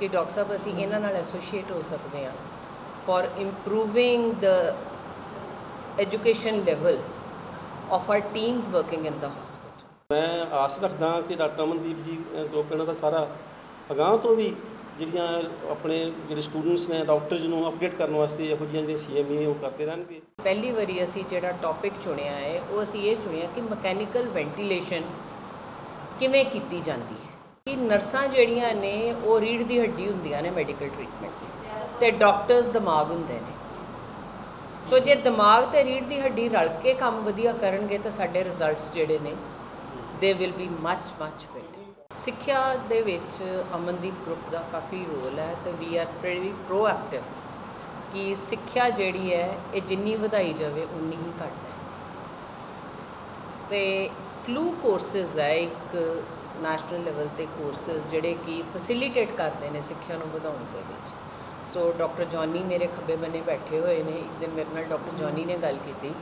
ਕਿ ਡਾਕਟਰ ਸਾਹਿਬ ਅਸੀਂ ਇਹਨਾਂ ਨਾਲ ਐਸੋਸੀਏਟ ਹੋ ਸਕਦੇ ਹਾਂ for improving the education level of our teams working in the hospital ਮੈਂ ਆਸ ਰੱਖਦਾ ਕਿ ਡਾਕਟਰ ਅਮਨਦੀਪ ਜੀ ਗਰੁੱਪ ਇਹਨਾਂ ਦਾ ਸਾਰਾ ਅਗਾਂਹ ਤੋਂ ਵੀ ਜਿਹੜੀਆਂ ਆਪਣੇ ਜਿਹੜੇ ਸਟੂਡੈਂਟਸ ਨੇ ਡਾਕਟਰਸ ਨੂੰ ਅਪਡੇਟ ਕਰਨ ਵਾਸਤੇ ਇਹੋ ਜਿਹੀਆਂ ਜਿਹੜੀਆਂ ਸੀਐਮਈ ਉਹ ਕਰਦੇ ਰਹਿਣਗੇ। ਪਹਿਲੀ ਵਾਰੀ ਅਸੀਂ ਜਿਹੜਾ ਟੌਪਿਕ ਚੁਣਿਆ ਹੈ ਉਹ ਅਸੀਂ ਇਹ ਚੁਣਿਆ ਕਿ ਮਕੈਨੀਕਲ ਵੈਂਟੀਲੇਸ਼ਨ ਕਿਵੇਂ ਕੀਤੀ ਜਾਂਦੀ ਹੈ। ਨਰਸਾਂ ਜਿਹੜੀਆਂ ਨੇ, ਉਹ ਰੀੜ ਦੀ ਹੱਡੀ ਹੁੰਦੀਆਂ ਨੇ ਮੈਡੀਕਲ ਟ੍ਰੀਟਮੈਂਟ ਦੀ ਤੇ ਡਾਕਟਰਸ ਦਿਮਾਗ ਹੁੰਦੇ ਨੇ। ਸੋ ਜੇ ਦਿਮਾਗ ਤੇ ਰੀੜ ਦੀ ਹੱਡੀ ਰਲ ਕੇ ਕੰਮ ਵਧੀਆ ਕਰਨਗੇ ਤਾਂ ਸਾਡੇ ਰਿਜ਼ਲਟਸ ਜਿਹੜੇ ਨੇ ਦੇ will be much much better ਸਿੱਖਿਆ ਦੇ ਵਿੱਚ ਅਮਨਦੀਪ ਗਰੁੱਪ ਦਾ ਕਾਫੀ ਰੋਲ ਹੈ ਤੇ ਵੀ ਆਰ ਵੈਰੀ ਪ੍ਰੋਐਕਟਿਵ ਕਿ ਸਿੱਖਿਆ ਜਿਹੜੀ ਹੈ, ਇਹ ਜਿੰਨੀ ਵਧਾਈ ਜਾਵੇ, ਉਨੀ ਹੀ ਘੱਟ ਹੈ। ਤੇ ਕਲੂ ਕੋਰਸਸ ਹੈ ਇੱਕ ਨੈਸ਼ਨਲ ਲੈਵਲ ਤੇ ਕੋਰਸਸ ਜਿਹੜੇ ਕਿ ਫੈਸਿਲਿਟੇਟ ਕਰਦੇ ਨੇ ਸਿੱਖਿਆ ਨੂੰ ਵਧਾਉਣ ਦੇ ਵਿੱਚ। ਸੋ ਡਾਕਟਰ ਜੌਨੀ ਮੇਰੇ ਖੱਬੇ ਬੰਨੇ ਬੈਠੇ ਹੋਏ ਨੇ। ਇੱਕ ਦਿਨ ਮੇਰੇ ਨਾਲ ਡਾਕਟਰ ਜੌਨੀ ਨੇ ਗੱਲ ਕੀਤੀ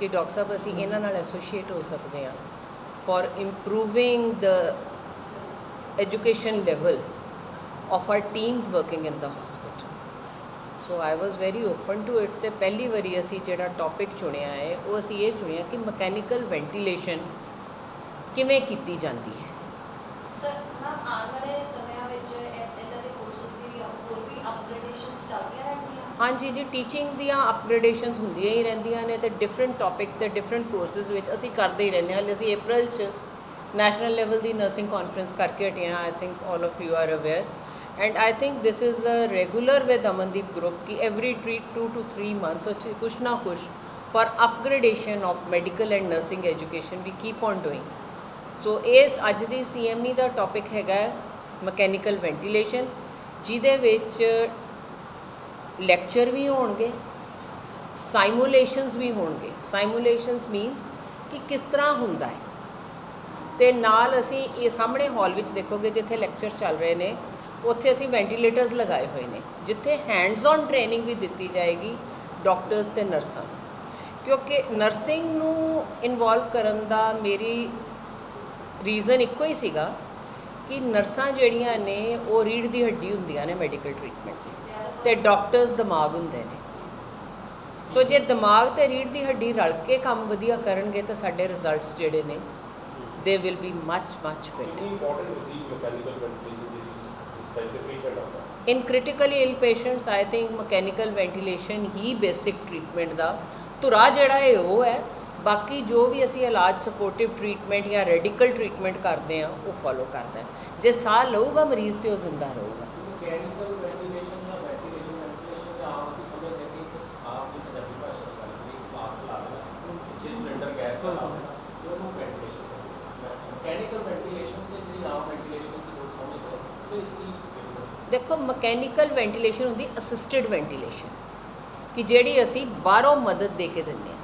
ਕਿ ਡਾਕਟਰ ਸਾਹਿਬ, ਅਸੀਂ ਇਹਨਾਂ ਨਾਲ ਐਸੋਸੀਏਟ ਹੋ ਸਕਦੇ ਹਾਂ for improving the education level of our teams working in the hospital so I was very open to it ਤੇ ਪਹਿਲੀ ਵਾਰੀ ਅਸੀਂ ਜਿਹੜਾ ਟੌਪਿਕ ਚੁਣਿਆ ਹੈ, ਉਹ ਅਸੀਂ ਇਹ ਚੁਣਿਆ ਕਿ ਮਕੈਨੀਕਲ ਵੈਂਟੀਲੇਸ਼ਨ ਕਿਵੇਂ ਕੀਤੀ ਜਾਂਦੀ ਹੈ ਸਰ ਮੈਮ ਆਉਣ ਵਾਲੇ ਸਮਿਆਂ ਵਿੱਚ ਇਦਾਂ ਦੇ ਕੋਰਸਸ ਦੀ ਹੋਰ ਵੀ ਅਪਗ੍ਰੇਡੇਸ਼ਨਸ ਚੱਲਦੀਆਂ ਰਹਿਣਗੀਆਂ ਹਾਂਜੀ ਜੀ ਟੀਚਿੰਗ ਦੀਆਂ ਅਪਗ੍ਰੇਡੇਸ਼ਨਸ ਹੁੰਦੀਆਂ ਹੀ ਰਹਿੰਦੀਆਂ ਨੇ ਤੇ ਡਿਫਰੈਂਟ ਟੌਪਿਕਸ ਤੇ ਡਿਫਰੈਂਟ ਕੋਰਸਸ ਵਿੱਚ ਅਸੀਂ ਕਰਦੇ ਹੀ ਰਹਿੰਦੇ ਹਾਂ। ਹਾਲੇ ਅਸੀਂ April 'ਚ ਨੈਸ਼ਨਲ ਲੈਵਲ ਦੀ ਨਰਸਿੰਗ ਕਾਨਫਰੰਸ ਕਰਕੇ ਹਟੇ ਹਾਂ I think all of you are aware and I think this is a regular with Amandeep group ਕਿ ਐਵਰੀ ਟ੍ਰੀ 2 ਟੂ 3 ਮੰਥਸ ਵਿੱਚ ਕੁਛ ਨਾ ਕੁਛ for upgradation of medical and nursing education we keep on doing so ਇਸ ਅੱਜ ਦੀ CME ਦਾ topic ਹੈਗਾ ਮਕੈਨੀਕਲ ਵੈਂਟੀਲੇਸ਼ਨ ਜਿਹਦੇ ਵਿੱਚ ਲੈਕਚਰ ਵੀ ਹੋਣਗੇ ਸਾਈਮੂਲੇਸ਼ਨਸ ਵੀ ਹੋਣਗੇ। ਸਾਈਮੂਲੇਸ਼ਨਸ ਮੀਨਸ ਕਿ ਕਿਸ ਤਰ੍ਹਾਂ ਹੁੰਦਾ ਹੈ। ਤੇ ਨਾਲ ਅਸੀਂ ਇਹ ਸਾਹਮਣੇ ਹਾਲ ਵਿੱਚ ਦੇਖੋਗੇ ਜਿੱਥੇ ਲੈਕਚਰ ਚੱਲ ਰਹੇ ਨੇ, ਉੱਥੇ ਅਸੀਂ ਵੈਂਟੀਲੇਟਰਸ ਲਗਾਏ ਹੋਏ ਨੇ, ਜਿੱਥੇ ਹੈਂਡਸ ਔਨ ਟ੍ਰੇਨਿੰਗ ਵੀ ਦਿੱਤੀ ਜਾਏਗੀ ਡਾਕਟਰਸ ਤੇ ਨਰਸਾਂ ਨੂੰ। ਕਿਉਂਕਿ ਨਰਸਿੰਗ ਨੂੰ ਇਨਵੋਲਵ ਕਰਨ ਦਾ ਮੇਰੀ ਰੀਜ਼ਨ ਇੱਕੋ ਹੀ ਸੀਗਾ ਕਿ ਨਰਸਾਂ ਜਿਹੜੀਆਂ ਨੇ, ਉਹ ਰੀੜ ਦੀ ਹੱਡੀ ਹੁੰਦੀਆਂ ਨੇ ਮੈਡੀਕਲ ਟ੍ਰੀਟਮੈਂਟ ਦੀ। ਤੇ ਡਾਕਟਰਸ ਦਿਮਾਗ ਹੁੰਦੇ ਨੇ। ਸੋ ਜੇ ਦਿਮਾਗ ਤੇ ਰੀੜ ਦੀ ਹੱਡੀ ਰਲ ਕੇ ਕੰਮ ਵਧੀਆ ਕਰਨਗੇ ਤਾਂ ਸਾਡੇ ਰਿਜ਼ਲਟਸ ਜਿਹੜੇ ਨੇ ਦੇ will be much much better ਕਿੰਨੀ ਇੰਪੋਰਟੈਂਟ ਹੁੰਦੀ ਮੈਕੈਨੀਕਲ ਵੈਂਟੀਲੇਸ਼ਨ ਦੀ ਇਸ ਟਾਈਪ ਦੇ ਪੇਸ਼ੈਂਟ ਆਉਂਦਾ? In critically ill patients i think mechanical ventilation ਹੀ ਬੇਸਿਕ ਟ੍ਰੀਟਮੈਂਟ ਦਾ। ਧੁਰਾ ਜਿਹੜਾ ਹੈ ਉਹ ਹੈ ਬਾਕੀ ਜੋ ਵੀ ਅਸੀਂ ਇਲਾਜ ਸਪੋਰਟਿਵ ਟ੍ਰੀਟਮੈਂਟ ਜਾਂ ਰੈਡੀਕਲ ਟ੍ਰੀਟਮੈਂਟ ਕਰਦੇ ਆ ਉਹ ਫੋਲੋ ਕਰਦਾ ਜੇ ਸਾਹ ਲਊਗਾ ਮਰੀਜ਼ ਤੇ ਉਹ ਜ਼ਿੰਦਾ ਰਹੂਗਾ ਮਕੈਨੀਕਲ ਵੈਂਟੀਲੇਸ਼ਨ ਜਾਂ ਵੈਂਟੀਲੇਸ਼ਨ ਵੈਂਟੀਲੇਸ਼ਨ ਜਾਂ ਆਮ ਅਸੀਂ ਸਮਝਦੇ ਹਾਂ ਕਿ ਇੱਕ ਆਮ ਦੀ ਪੰਜਾਬੀ ਭਾਸ਼ਾ ਵਿੱਚ ਗੱਲ ਕਰੀਏ ਕਿ ਮਾਸਕ ਲਾ ਦੇਣਾ ਪਿੱਛੇ ਸਿਲੰਡਰ ਗੈਸ ਦਾ ਤੇ ਜਿਹੜੀ ਆਮ ਵੈਂਟੀਲੇਸ਼ਨ ਅਸੀਂ ਲੋਕ ਸਮਝਦੇ ਹਾਂ ਤੇ ਇਸ ਦੀ ਦੇਖੋ, ਮਕੈਨੀਕਲ ਵੈਂਟੀਲੇਸ਼ਨ ਹੁੰਦੀ ਅਸਿਸਟਡ ਵੈਂਟੀਲੇਸ਼ਨ। ਕਿ ਜਿਹੜੀ ਅਸੀਂ ਬਾਹਰੋਂ ਮਦਦ ਦੇ ਕੇ ਦਿੰਦੇ ਆ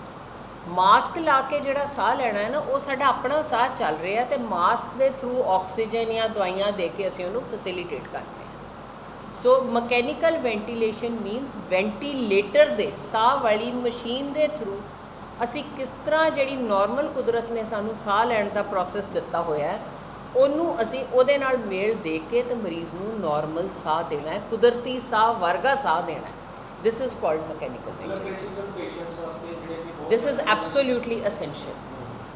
ਮਾਸਕ ਲਾ ਕੇ ਜਿਹੜਾ ਸਾਹ ਲੈਣਾ ਹੈ ਨਾ, ਉਹ ਸਾਡਾ ਆਪਣਾ ਸਾਹ ਚੱਲ ਰਿਹਾ ਤੇ ਮਾਸਕ ਦੇ ਥਰੂ ਆਕਸੀਜਨ ਜਾਂ ਦਵਾਈਆਂ ਦੇ ਕੇ ਅਸੀਂ ਉਹਨੂੰ ਫੈਸਿਲਿਟੇਟ ਕਰਦੇ ਹਾਂ। So mechanical ventilation means ventilator ਦੇ, ਸਾਹ ਵਾਲੀ ਮਸ਼ੀਨ ਦੇ ਥਰੂ ਅਸੀਂ ਕਿਸ ਤਰ੍ਹਾਂ ਜਿਹੜੀ ਨਾਰਮਲ ਕੁਦਰਤ ਨੇ ਸਾਨੂੰ ਸਾਹ ਲੈਣ ਦਾ ਪ੍ਰੋਸੈਸ ਦਿੱਤਾ ਹੋਇਆ ਹੈ ਉਹਨੂੰ ਅਸੀਂ ਉਹਦੇ ਨਾਲ ਮੇਲ ਦੇ ਕੇ ਤੇ ਮਰੀਜ਼ ਨੂੰ ਨਾਰਮਲ ਸਾਹ ਦੇਣਾ ਹੈ ਕੁਦਰਤੀ ਸਾਹ ਵਰਗਾ ਸਾਹ ਦੇਣਾ ਹੈ। This is called mechanical ventilation this is absolutely essential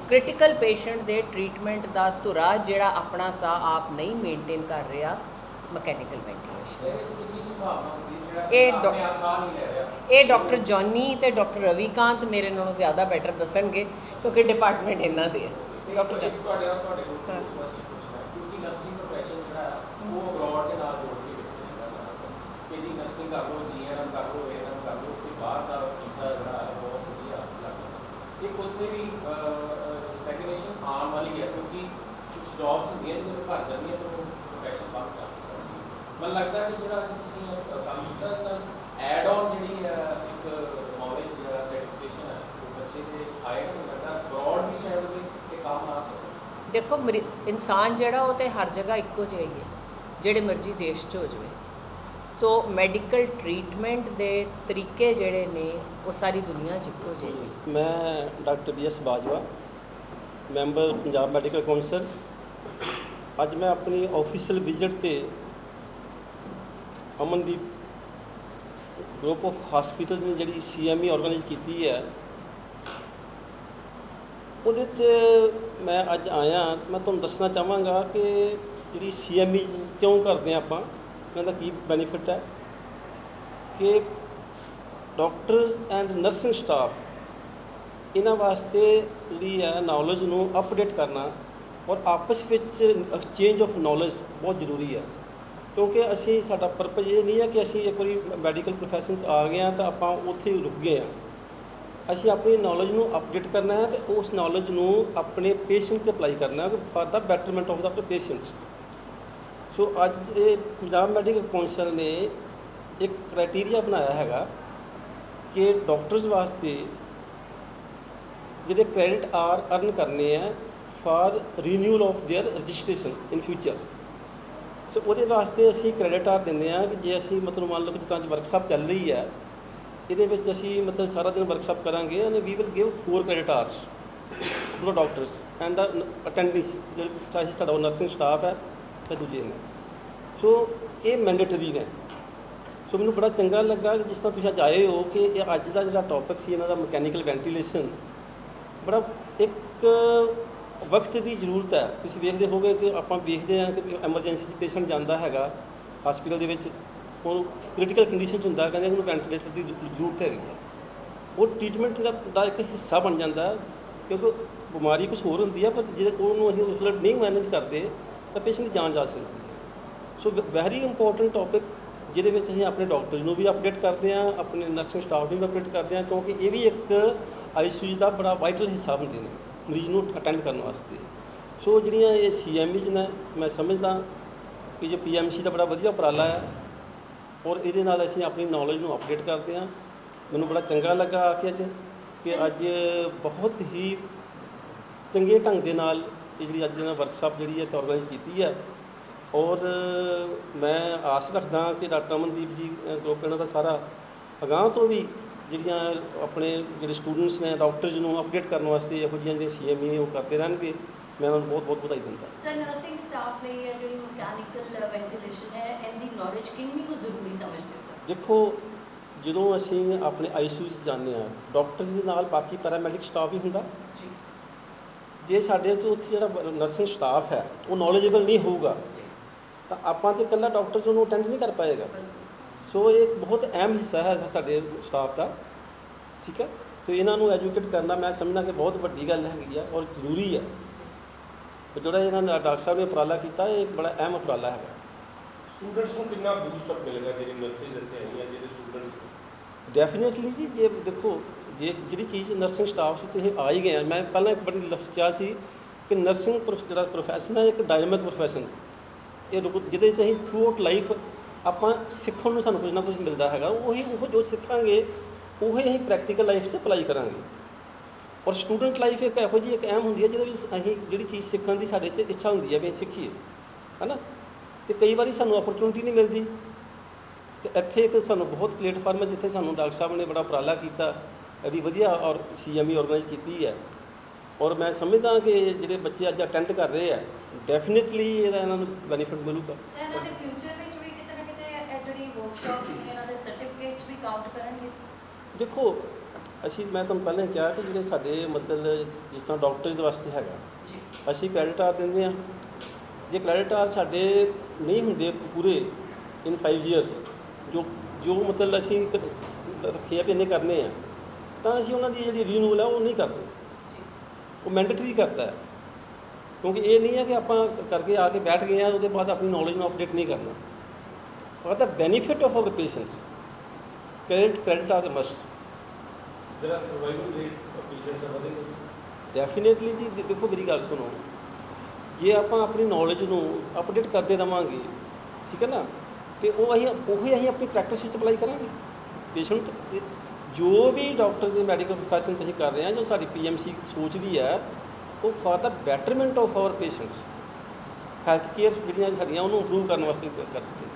critical patient ਦੇ ਟ੍ਰੀਟਮੈਂਟ ਦਾ ਧੁਰਾ ਜਿਹੜਾ ਆਪਣਾ ਸਾਹ ਆਪ ਨਹੀਂ ਮੇਨਟੇਨ ਕਰ ਰਿਹਾ ਮਕੈਨੀਕਲ ਵੈਂਟੀਲੇਸ਼ਨ। ਇਹ ਇਹ ਡਾਕਟਰ ਜੌਨੀ ਤੇ ਡਾਕਟਰ ਰਵੀਕਾਂਤ ਮੇਰੇ ਨਾਲੋਂ ਜ਼ਿਆਦਾ ਬੈਟਰ ਦੱਸਣਗੇ ਕਿਉਂਕਿ ਡਿਪਾਰਟਮੈਂਟ ਇਹਨਾਂ ਦੇ ਹੈ ਡਾਕਟਰ ਜੌਨੀ ਤੁਹਾਡੇ ਨਾਲ ਤੁਹਾਡੇ ਕਿਉਂਕਿ ਨਰਸਿੰਗ ਪ੍ਰੋਫੈਸ਼ਨ ਜਿਹੜਾ ਉਹ ਅਬਰੋਡ ਦੇ ਨਾਲ ਜੋੜ ਕੇ ਹੈ ਕਿਹਦੀ ਨਰਸਿੰਗ ਕਰ ਲਓ ਜੀਐਨਐਮ ਲਓ ਏਐਨਐਮ ਕਰ ਲਓ ਤੇ ਬਾਹਰ ਦਾ ਵੀਜ਼ਾ ਜਿਹੜਾ ਹੈ ਬਹੁਤ ਵਧੀਆ ਲੱਗਦਾ ਇਹ ਉੱਥੇ ਵੀ ਸਟੈਗਨੇਸ਼ਨ ਆਉਣ ਵਾਲੀ ਹੈ ਕਿਉਂਕਿ ਕੁਝ ਜੌਬਸ ਹੁੰਦੀਆਂ ਜਿਹਦੇ ਘਰ ਜਾਂਦੀਆਂ ਤਾਂ ਉਹ ਪ੍ਰੋਫੈਸ਼ਨ ਜਾਂਦਾ ਮੈਨੂੰ ਲੱਗਦਾ ਕਿ ਜਿਹੜਾ ਤੁਸੀਂ ਕੰਮ ਕੀਤਾ ਤਾਂ ਐਡ ਆਨ ਜਿਹੜੀ ਇੱਕ ਨੌਲੇਜ ਜਿਹੜਾ ਸਰਟੀਫਿਕੇਸ਼ਨ ਹੈ ਉਹ ਬੱਚੇ ਦੇ ਆਏਗਾ ਮੈਨੂੰ ਲੱਗਦਾ ਅਬਰੋਡ ਵੀ ਸ਼ਾਇਦ ਉਹਦੇ ਇਹ ਕੰਮ ਆ ਸਕਦਾ ਦੇਖੋ ਮਰੀ- ਇਨਸਾਨ ਜਿਹੜਾ ਉਹ ਤੇ ਹਰ ਜਗ੍ਹਾ ਇੱਕੋ ਜਿਹਾ ਹੀ ਹੈ ਜਿਹੜੇ ਮਰਜ਼ੀ ਦੇਸ਼ 'ਚ ਹੋ ਜਾਵੇ। ਸੋ ਮੈਡੀਕਲ ਟ੍ਰੀਟਮੈਂਟ ਦੇ ਤਰੀਕੇ ਜਿਹੜੇ ਨੇ ਉਹ ਸਾਰੀ ਦੁਨੀਆ 'ਚ ਇੱਕੋ ਜਿਹੇ ਨੇ। ਮੈਂ doctor B S Bajwa member Punjab medical council. ਅੱਜ ਮੈਂ ਆਪਣੀ ਆਫੀਸ਼ੀਅਲ ਵਿਜ਼ਿਟ ਤੇ ਅਮਨਦੀਪ ਗਰੁੱਪ ਆਫ ਹਸਪੀਟਲ ਨੇ ਜਿਹੜੀ ਸੀਐਮਈ ਆਰਗੇਨਾਈਜ਼ ਕੀਤੀ ਹੈ, ਉਹਦੇ ਤੇ ਮੈਂ ਅੱਜ ਆਇਆ, ਮੈਂ ਤੁਹਾਨੂੰ ਦੱਸਣਾ ਚਾਹਾਂਗਾ ਕਿ ਜਿਹੜੀ ਸੀਐਮਈ ਕਿਉਂ ਕਰਦੇ ਆ ਆਪਾਂ, ਇਹਨਾਂ ਦਾ ਕੀ ਬੈਨੀਫਿਟ ਹੈ? ਕਿ ਡਾਕਟਰ ਐਂਡ ਨਰਸਿੰਗ ਸਟਾਫ ਇਹਨਾਂ ਵਾਸਤੇ ਜਿਹੜੀ ਹੈ ਨੌਲੇਜ ਨੂੰ ਅਪਡੇਟ ਕਰਨਾ ਔਰ ਆਪਸ ਵਿੱਚ ਐਕਸਚੇਂਜ ਆਫ ਨੌਲੇਜ ਬਹੁਤ ਜ਼ਰੂਰੀ ਹੈ। ਕਿਉਂਕਿ ਅਸੀਂ ਸਾਡਾ ਪਰਪਸ ਇਹ ਨਹੀਂ ਹੈ ਕਿ ਅਸੀਂ ਇੱਕ ਵਾਰੀ ਮੈਡੀਕਲ ਪ੍ਰੋਫੈਸ਼ਨ 'ਚ ਆ ਗਏ ਹਾਂ ਤਾਂ ਆਪਾਂ ਉੱਥੇ ਹੀ ਰੁਕ ਗਏ ਹਾਂ ਅਸੀਂ ਆਪਣੀ ਨੌਲੇਜ ਨੂੰ ਅਪਡੇਟ ਕਰਨਾ ਹੈ ਤੇ ਉਸ ਨੌਲੇਜ ਨੂੰ ਆਪਣੇ ਪੇਸ਼ੈਂਟ ਤੇ ਅਪਲਾਈ ਕਰਨਾ ਹੈ for the betterment of the patients so ਅੱਜ ਇਹ ਪੰਜਾਬ ਮੈਡੀਕਲ ਕੌਂਸਲ ਨੇ ਇੱਕ ਕ੍ਰਾਈਟੇਰੀਆ ਬਣਾਇਆ ਹੈਗਾ ਕਿ ਡਾਕਟਰਸ ਵਾਸਤੇ ਜਿਹੜੇ ਕ੍ਰੈਡਿਟ ਆਰ ਅਰਨ ਕਰਨੇ ਆ for renewal of their registration in future so ਉਹਦੇ ਵਾਸਤੇ ਅਸੀਂ ਕ੍ਰੈਡਿਟ ਆਰ ਦਿੰਦੇ ਆ ਕਿ ਜੇ ਅਸੀਂ ਮਤਲਬ ਮੰਨ ਲਓ ਕਿ ਜਿੱਦਾਂ ਵਰਕਸ਼ਾਪ ਚੱਲ ਰਹੀ ਹੈ, ਇਹਦੇ ਵਿੱਚ ਅਸੀਂ ਮਤਲਬ ਸਾਰਾ ਦਿਨ ਵਰਕਸ਼ਾਪ ਕਰਾਂਗੇ and we will give four credit hours to doctors and attendants ਜਿਹੜੇ ਚਾਹੇ ਸਾਡਾ ਨਰਸਿੰਗ ਸਟਾਫ ਹੈ ਤੇ ਦੂਜੇ ਨੇ। ਸੋ ਇਹ ਮੈਂਡੇਟਰੀ ਨੇ। ਸੋ ਮੈਨੂੰ ਬੜਾ ਚੰਗਾ ਲੱਗਾ ਕਿ ਜਿਸ ਤਰ੍ਹਾਂ ਤੁਸੀਂ ਅੱਜ ਆਏ ਹੋ ਕਿ ਇਹ ਅੱਜ ਦਾ ਜਿਹੜਾ ਟੌਪਿਕ ਸੀ, ਇਹਨਾਂ ਦਾ ਮਕੈਨੀਕਲ ਵੈਂਟੀਲੇਸ਼ਨ ਬੜਾ ਇੱਕ ਵਕਤ ਦੀ ਜ਼ਰੂਰਤ ਹੈ। ਤੁਸੀਂ ਵੇਖਦੇ ਹੋਗੇ ਕਿ ਆਪਾਂ ਵੇਖਦੇ ਹਾਂ ਕਿ ਐਮਰਜੈਂਸੀ 'ਚ ਪੇਸ਼ੈਂਟ ਜਾਂਦਾ ਹੈਗਾ ਹਸਪੀਟਲ ਦੇ ਵਿੱਚ। ਉਹ ਕ੍ਰਿਟੀਕਲ ਕੰਡੀਸ਼ਨ 'ਚ ਹੁੰਦਾ, ਕਹਿੰਦੇ ਉਹਨੂੰ ਵੈਂਟੀਲੇਟਰ ਦੀ ਜ਼ਰੂਰਤ ਹੈਗੀ ਹੈ। ਉਹ ਟ੍ਰੀਟਮੈਂਟ ਦਾ ਦਾ ਇੱਕ ਹਿੱਸਾ ਬਣ ਜਾਂਦਾ ਕਿਉਂਕਿ ਬਿਮਾਰੀ ਕੁਝ ਹੋਰ ਹੁੰਦੀ ਹੈ, ਪਰ ਜੇ ਉਹਨੂੰ ਅਸੀਂ ਉਸ ਵੇਲੇ ਨਹੀਂ ਮੈਨੇਜ ਕਰਦੇ, ਤਾਂ ਪੇਸ਼ੈਂਟ ਦੀ ਜਾਨ ਜਾ ਸਕਦੀ ਹੈ। ਸੋ ਵੈਰੀ ਇੰਪੋਰਟੈਂਟ ਟੌਪਿਕ ਜਿਹਦੇ ਵਿੱਚ ਅਸੀਂ ਆਪਣੇ ਡਾਕਟਰਸ ਨੂੰ ਵੀ ਅਪਡੇਟ ਕਰਦੇ ਹਾਂ, ਆਪਣੇ ਨਰਸਿੰਗ ਸਟਾਫ ਨੂੰ ਵੀ ਅਪਡੇਟ ਕਰਦੇ ਹਾਂ, ਕਿਉਂਕਿ ਇਹ ਵੀ ਇੱਕ ਆਈਸੀਯੂ ਦਾ ਬੜਾ ਵਾਈਟਲ ਹਿੱਸਾ ਹੁੰਦੇ ਨੇ। ਮਰੀਜ਼ ਨੂੰ ਅਟੈਂਡ ਕਰਨ ਵਾਸਤੇ। ਸੋ ਜਿਹੜੀਆਂ ਇਹ ਸੀਐਮਈਜ਼ ਨੇ ਮੈਂ ਸਮਝਦਾ ਕਿ ਜੋ ਪੀਐਮਸੀ ਦਾ ਬੜਾ ਵਧੀਆ ਉਪਰਾਲਾ ਹੈ ਔਰ ਇਹਦੇ ਨਾਲ ਅਸੀਂ ਆਪਣੀ ਨੌਲੇਜ ਨੂੰ ਅਪਡੇਟ ਕਰਦੇ ਹਾਂ। ਮੈਨੂੰ ਬੜਾ ਚੰਗਾ ਲੱਗਾ ਆ ਕੇ ਅੱਜ ਕਿ ਅੱਜ ਬਹੁਤ ਹੀ ਚੰਗੇ ਢੰਗ ਦੇ ਨਾਲ ਇਹ ਜਿਹੜੀ ਅੱਜ ਇਹਨਾਂ ਵਰਕਸ਼ਾਪ ਜਿਹੜੀ ਹੈ ਤੇ ਆਰਗੇਨਾਈਜ਼ ਕੀਤੀ ਹੈ। ਔਰ ਮੈਂ ਆਸ ਰੱਖਦਾ ਕਿ ਡਾਕਟਰ ਅਮਨਦੀਪ ਜੀ ਅ, ਗਰੁੱਪ ਇਹਨਾਂ ਦਾ ਸਾਰਾ ਅਗਾਂਹ ਤੋਂ ਵੀ ਜਿਹੜੀਆਂ ਆਪਣੇ ਜਿਹੜੇ ਸਟੂਡੈਂਟਸ ਨੇ ਡਾਕਟਰਸ ਨੂੰ ਅਪਡੇਟ ਕਰਨ ਵਾਸਤੇ ਇਹੋ ਜਿਹੀਆਂ ਜਿਹੜੀਆਂ ਸੀਐਮਈ ਉਹ ਕਰਦੇ ਰਹਿਣਗੇ ਮੈਂ ਉਹਨਾਂ ਨੂੰ ਬਹੁਤ ਬਹੁਤ ਵਧਾਈ ਦਿੰਦਾ। ਸਰ ਨਰਸਿੰਗ ਸਟਾਫ ਲਈ ਇਹ ਜਿਹੜੀ ਮਕੈਨੀਕਲ ਵੈਂਟੀਲੇਸ਼ਨ ਹੈ ਇਹਦੀ ਨੌਲੇਜ ਕਿੰਨੀ ਕੁ ਜ਼ਰੂਰੀ ਸਮਝਦੇ ਹੋ ਸਰ ਦੇਖੋ ਜਦੋਂ ਅਸੀਂ ਆਪਣੇ ਆਈਸੀਯੂ 'ਚ ਜਾਂਦੇ ਹਾਂ ਡਾਕਟਰਸ ਦੇ ਨਾਲ ਬਾਕੀ ਪੈਰਾਮੈਡਿਕ ਸਟਾਫ ਵੀ ਹੁੰਦਾ। ਜੀ। ਜੇ ਸਾਡੇ ਤੋਂ ਉੱਥੇ ਜਿਹੜਾ ਨਰਸਿੰਗ ਸਟਾਫ ਹੈ ਉਹ ਨੌਲੇਜੇਬਲ ਨਹੀਂ ਹੋਊਗਾ ਤਾਂ ਆਪਾਂ ਤੇ ਇਕੱਲਾ ਡਾਕਟਰ ਨੂੰ ਅਟੈਂਡ ਨਹੀਂ ਕਰ ਪਾਏਗਾ। ਸੋ ਇਹ ਇੱਕ ਬਹੁਤ ਅਹਿਮ ਹਿੱਸਾ ਹੈ ਸਾਡੇ ਸਟਾਫ ਦਾ ਠੀਕ ਹੈ? ਤੇ ਇਹਨਾਂ ਨੂੰ ਐਜੂਕੇਟ ਕਰਨਾ ਮੈਂ ਸਮਝਦਾ ਕਿ ਬਹੁਤ ਵੱਡੀ ਗੱਲ ਹੈਗੀ ਆ ਔਰ ਜ਼ਰੂਰੀ ਹੈ ਜਿਹੜਾ ਇਹਨਾਂ ਨੇ ਡਾਕਟਰ ਸਾਹਿਬ ਨੇ ਉਪਰਾਲਾ ਕੀਤਾ ਇਹ ਇੱਕ ਬੜਾ ਅਹਿਮ ਉਪਰਾਲਾ ਹੈਗਾ। ਸਟੂਡੈਂਟਸ ਨੂੰ ਕਿੰਨਾ ਬੂਸਟ ਅਪ ਮਿਲੇਗਾ ਜਿਹੜੀ ਨਰਸਿੰਗ ਇੱਥੇ ਆਈਆਂ ਜਿਹੜੇ ਸਟੂਡੈਂਟਸ ਡੈਫੀਨੇਟਲੀ ਜੀ ਜੇ ਦੇਖੋ ਜੇ ਜਿਹੜੀ ਚੀਜ਼ ਨਰਸਿੰਗ ਸਟਾਫ ਵਿੱਚ ਇਹ ਆ ਹੀ ਗਏ ਆ। ਮੈਂ ਪਹਿਲਾਂ ਇੱਕ ਬੜੀ ਲਫ਼ਜ਼ ਕਿਹਾ ਸੀ ਕਿ ਨਰਸਿੰਗ ਜਿਹੜਾ ਪ੍ਰੋਫੈਸ਼ਨ ਹੈ ਇੱਕ ਡਾਇਨਾਮਿਕ ਪ੍ਰੋਫੈਸ਼ਨ ਇਹ ਜਿਹਦੇ 'ਚ ਅਸੀਂ ਥਰੂ ਆਊਟ ਲਾਈਫ ਆਪਾਂ ਸਿੱਖਣ ਨੂੰ ਸਾਨੂੰ ਕੁਝ ਨਾ ਕੁਝ ਮਿਲਦਾ ਹੈਗਾ, ਉਹੀ ਉਹ ਜੋ ਸਿੱਖਾਂਗੇ, ਉਹੀ ਅਸੀਂ ਪ੍ਰੈਕਟੀਕਲ ਲਾਈਫ 'ਚ ਅਪਲਾਈ ਕਰਾਂਗੇ। ਔਰ ਸਟੂਡੈਂਟ ਲਾਈਫ ਇੱਕ ਇਹੋ ਜਿਹੀ ਇੱਕ ਅਹਿਮ ਹੁੰਦੀ ਹੈ, ਜਿਹਦੇ ਵਿੱਚ ਅਸੀਂ ਜਿਹੜੀ ਚੀਜ਼ ਸਿੱਖਣ ਦੀ ਸਾਡੇ 'ਚ ਇੱਛਾ ਹੁੰਦੀ ਹੈ ਵੀ ਅਸੀਂ ਸਿੱਖੀਏ, ਹੈਨਾ? ਤੇ ਕਈ ਵਾਰੀ ਸਾਨੂੰ ਅਪਰਚੁਨਿਟੀ ਨਹੀਂ ਮਿਲਦੀ। ਤੇ ਇੱਥੇ ਇੱਕ ਸਾਨੂੰ ਬਹੁਤ ਪਲੇਟਫਾਰਮ ਹੈ, ਜਿੱਥੇ ਸਾਨੂੰ ਡਾਕਟਰ ਸਾਹਿਬ ਨੇ ਬੜਾ ਉਪਰਾਲਾ ਕੀਤਾ ਐਡੀ ਵਧੀਆ ਔਰ ਸੀਐਮਈ ਆਰਗੇਨਾਈਜ਼ ਕੀਤੀ ਹੈ। ਔਰ ਮੈਂ ਸਮਝਦਾ ਕਿ ਜਿਹੜੇ ਬੱਚੇ ਅੱਜ ਅਟੈਂਡ ਕਰ ਰਹੇ ਆ ਡੈਫੀਨਿਟਲੀ ਇਹਦਾ ਇਹਨਾਂ ਨੂੰ ਬੈਨੀਫਿਟ ਮਿਲੂਗਾ ਸਰ ਇਹਨਾਂ ਦੇ ਫਿਊਚਰ ਵਿੱਚ ਵੀ ਕਿਤੇ ਨਾ ਕਿਤੇ ਇਹ ਜਿਹੜੀ ਵਰਕਸ਼ਾਪਸ ਨੇ ਇਹਨਾਂ ਦੇ ਸਰਟੀਫਿਕੇਟਸ ਵੀ ਕਾਊਂਟ ਕਰਨਗੇ? ਦੇਖੋ ਅਸੀਂ ਮੈਂ ਤੁਹਾਨੂੰ ਪਹਿਲਾਂ ਹੀ ਕਿਹਾ ਕਿ ਜਿਹੜੇ ਸਾਡੇ ਮਤਲਬ ਜਿਸ ਤਰ੍ਹਾਂ ਡਾਕਟਰਸ ਦੇ ਵਾਸਤੇ ਹੈਗਾ ਅਸੀਂ ਕ੍ਰੈਡਿਟ ਆਰ ਦਿੰਦੇ ਆ ਜੇ ਕ੍ਰੈਡਿਟ ਆਰ ਸਾਡੇ ਨਹੀਂ ਹੁੰਦੇ ਪੂਰੇ ਇਨ 5 ਇਅਰਸ ਜੋ ਜੋ ਮਤਲਬ ਅਸੀਂ ਕ- ਰੱਖੇ ਆ ਵੀ ਇੰਨੇ ਕਰਨੇ ਆ ਤਾਂ ਅਸੀਂ ਉਹਨਾਂ ਦੀ ਜਿਹੜੀ ਰੀਨਿਊਅਲ ਹੈ ਉਹ ਨਹੀਂ ਕਰਦੇ। ਉਹ ਮੈਂਡੇਟਰੀ ਕਰਦਾ ਹੈ। ਕਿਉਂਕਿ ਇਹ ਨਹੀਂ ਹੈ ਕਿ ਆਪਾਂ ਕਰਕੇ ਆ ਕੇ ਬੈਠ ਗਏ ਆ ਉਹਦੇ ਬਾਅਦ ਆਪਣੀ ਨੌਲੇਜ ਨੂੰ ਅਪਡੇਟ ਨਹੀਂ ਕਰਨਾ। for the benefit of our patients. Credit, credit are the must. There are survival rate of patients definitely ਜੀ ਦੇਖੋ ਮੇਰੀ ਗੱਲ ਸੁਣੋ। ਜੇ ਆਪਾਂ ਆਪਣੀ ਨੌਲੇਜ ਨੂੰ ਅਪਡੇਟ ਕਰਦੇ ਰਵਾਂਗੇ ਠੀਕ ਹੈ ਨਾ? ਤੇ ਉਹ ਅਸੀਂ ਉਹੀ ਅਸੀਂ ਆਪਣੀ ਪ੍ਰੈਕਟਿਸ ਵਿੱਚ ਅਪਲਾਈ ਕਰਾਂਗੇ। ਪੇਸ਼ੈਂਟ ਜੋ ਵੀ ਡਾਕਟਰ ਦੇ ਮੈਡੀਕਲ ਪ੍ਰੋਫੈਸ਼ਨ ਤੁਸੀਂ ਕਰ ਰਹੇ ਆ ਜੋ ਸਾਡੀ ਪੀਐਮਸੀ ਸੋਚਦੀ ਹੈ ਉਹ for the betterment of our patients health care ਜਿਹੜੀਆਂ ਸਾਡੀਆਂ ਉਹਨੂੰ ਇੰਪਰੂਵ ਕਰਨ ਵਾਸਤੇ ਕਰਦੇ